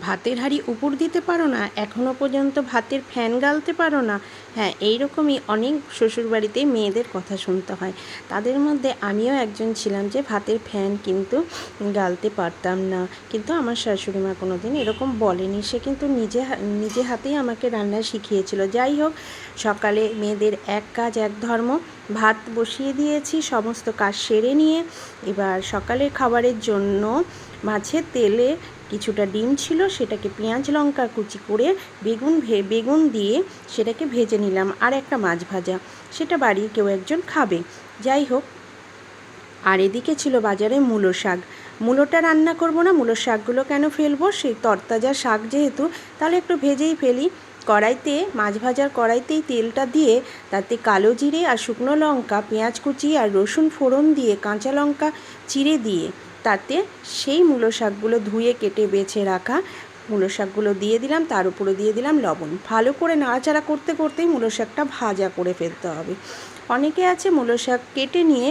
ভাতের হাঁড়ি উপর দিতে পারো না এখনও পর্যন্ত ভাতের ফ্যান গালতে পারো না। হ্যাঁ এইরকমই অনেক শ্বশুরবাড়িতে মেয়েদের কথা শুনতে হয়। তাদের মধ্যে আমিও একজন ছিলাম যে ভাতের ফ্যান কিন্তু গালতে পারতাম না। কিন্তু আমার শাশুড়ি মা কোনো দিন এরকম বলেনি। সে কিন্তু নিজে নিজে হাতেই আমাকে রান্না শিখিয়েছিল। যাই হোক, সকালে মেয়েদের এক কাজ, এক ধর্ম। ভাত বসিয়ে দিয়েছি, সমস্ত কাজ সেরে নিয়ে। এবার সকালের খাবারের জন্য মাছের তেলে কিছুটা ডিম ছিল, সেটাকে পেঁয়াজ, লঙ্কা কুচি করে বেগুন ভে, বেগুন দিয়ে সেটাকে ভেজে নিলাম। আর একটা মাছ ভাজা, সেটা বাড়ির কেউ একজন খাবে। যাই হোক, আর এদিকে ছিল বাজারে মূলো শাক। মূলোটা রান্না করব না, মূলো শাকগুলো কেন ফেলব? সেই তরতাজা শাক যেহেতু, তাহলে একটু ভেজেই ফেলি। কড়াইতে, মাছ ভাজার কড়াইতেই তেলটা দিয়ে তাতে কালো জিরে আর শুকনো লঙ্কা, পেঁয়াজ কুচি আর রসুন ফোড়ন দিয়ে কাঁচা লঙ্কা চিড়ে দিয়ে তাতে সেই মূলো শাকগুলো ধুয়ে কেটে বেছে রাখা মূলো শাকগুলো দিয়ে দিলাম, তার উপরে দিয়ে দিলাম লবণ। ভালো করে নাড়াচাড়া করতে করতেই মূলো শাকটা ভাজা করে ফেলতে হবে। অনেকে আছে মূলো শাক কেটে নিয়ে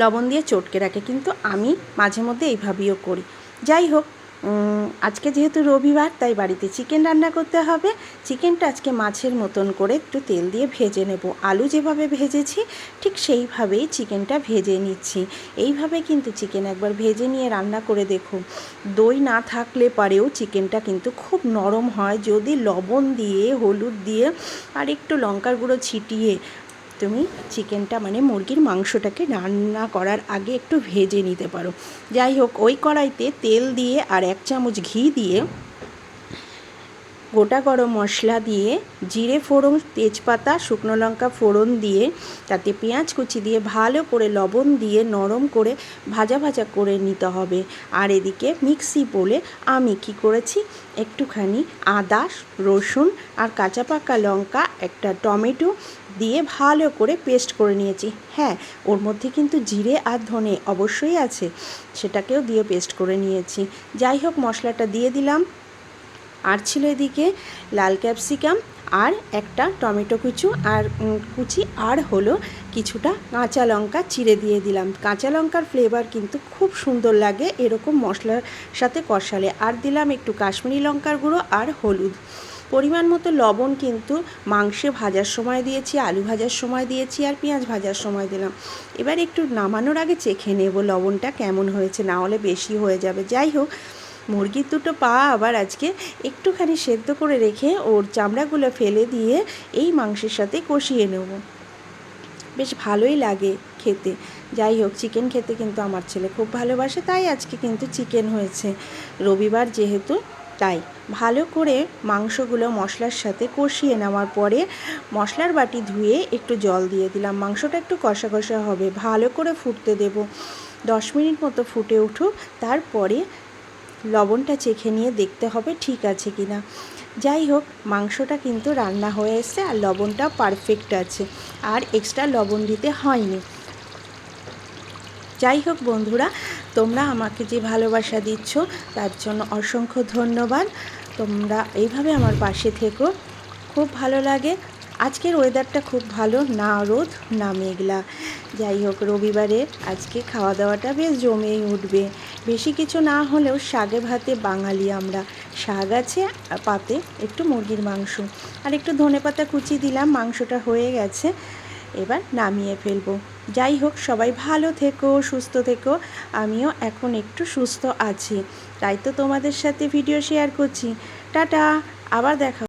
লবণ দিয়ে চটকে রাখে, কিন্তু আমি মাঝে মধ্যে এইভাবেও করি। যাই হোক আজকে যেহেতু রবিবার, তাই বাড়িতে চিকেন রান্না করতে হবে। চিকেনটা আজকে মাছের মতন করে একটু তেল দিয়ে ভেজে নেব। আলু যেভাবে ভেজেছি, ঠিক সেইভাবেই চিকেনটা ভেজে নিচ্ছি। এইভাবে কিন্তু চিকেন একবার ভেজে নিয়ে রান্না করে দেখো। দই না থাকলে পারেও চিকেনটা কিন্তু খুব নরম হয়। যদি লবণ দিয়ে, হলুদ দিয়ে, আর একটু লঙ্কার গুঁড়ো ছিটিয়ে তুমি চিকেনটা মানে মুরগির মাংসটাকে রান্না করার আগে একটু ভেজে নিতে পারো। যাই হোক, ওই কড়াইতে তেল দিয়ে আর এক চামচ ঘি দিয়ে গোটা গরম মশলা দিয়ে জিরে ফোড়ন, তেজপাতা, শুকনো লঙ্কা ফোড়ন দিয়ে তাতে পেঁয়াজ কুচি দিয়ে ভালো করে লবণ দিয়ে নরম করে ভাজা ভাজা করে নিতে হবে। আর এদিকে মিক্সি বলে আমি কি করেছি? একটুখানি আদা, রসুন আর কাঁচা পাকা লঙ্কা, একটা টমেটো দিয়ে ভালো করে পেস্ট করে নিয়েছি। হ্যাঁ ওর মধ্যে কিন্তু জিরে আর ধনে অবশ্যই আছে। সেটাকেও দিয়ে পেস্ট করে নিয়েছি। যাই হোক, মশলাটা দিয়ে দিলাম। আর ছিল এদিকে লাল ক্যাপসিকাম আর একটা টমেটো কুচু আর কুচি আর হলো কিছুটা কাঁচা লঙ্কা চিড়ে দিয়ে দিলাম। কাঁচা লঙ্কার ফ্লেভার কিন্তু খুব সুন্দর লাগে এরকম মশলার সাথে কষালে। আর দিলাম একটু কাশ্মীরি লঙ্কার গুঁড়ো আর হলুদ। পরিমাণ মতো লবণ কিন্তু মাংসে ভাজার সময় দিয়েছি, আলু ভাজার সময় দিয়েছি আর পেঁয়াজ ভাজার সময় দিলাম। এবার একটু নামানোর আগে চেখে নেব লবণটা কেমন হয়েছে, না হলে বেশি হয়ে যাবে। যাই হোক, মুরগির দুটো পা আবার আজকে একটুখানি সেদ্ধ করে রেখে ওর চামড়াগুলো ফেলে দিয়ে এই মাংসের সাথে কষিয়ে নেব। বেশ ভালোই লাগে খেতে। যাই হোক, চিকেন খেতে কিন্তু আমার ছেলে খুব ভালোবাসে, তাই আজকে কিন্তু চিকেন হয়েছে। রবিবার যেহেতু তাই ভালো করে মাংসগুলো মশলার সাথে কষিয়ে নেওয়ার পরে মশলার বাটি ধুয়ে একটু জল দিয়ে দিলাম। মাংসটা একটু কষা কষা হবে। ভালো করে ফুটতে দেব। দশ মিনিট মতো ফুটে উঠুক। তারপরে লবণটা চেখে নিয়ে দেখতে হবে ঠিক আছে কি না যাই হোক, মাংসটা কিন্তু রান্না হয়ে এসছে আর লবণটা পারফেক্ট আছে। আর এক্সট্রা লবণ দিতে হয়নি। যাই হোক বন্ধুরা, তোমরা আমাকে যে ভালোবাসা দিচ্ছ, তার জন্য অসংখ্য ধন্যবাদ। তোমরা এইভাবে আমার পাশে থেকো। খুব ভালো লাগে। আজকের ওয়েদারটা খুব ভালো, না রোদ, না মেঘলা। যাই হোক, রবিবারে আজকে খাওয়া দাওয়াটা বেশ জমেই উঠবে। বেশি কিছু না হলেও শাগে ভাতে বাঙালি আমরা। শাক আছে, পাতে একটু মুরগির মাংস। আর একটু ধনেপাতা কুচি দিলাম, মাংসটা হয়ে গেছে। এবার নামিয়ে ফেলব। যাই হোক, সবাই ভালো থেকো, সুস্থ থেকো। আমিও এখন একটু সুস্থ আছি। তাই তো তোমাদের সাথে ভিডিও শেয়ার করছি। টাটা, আবার দেখা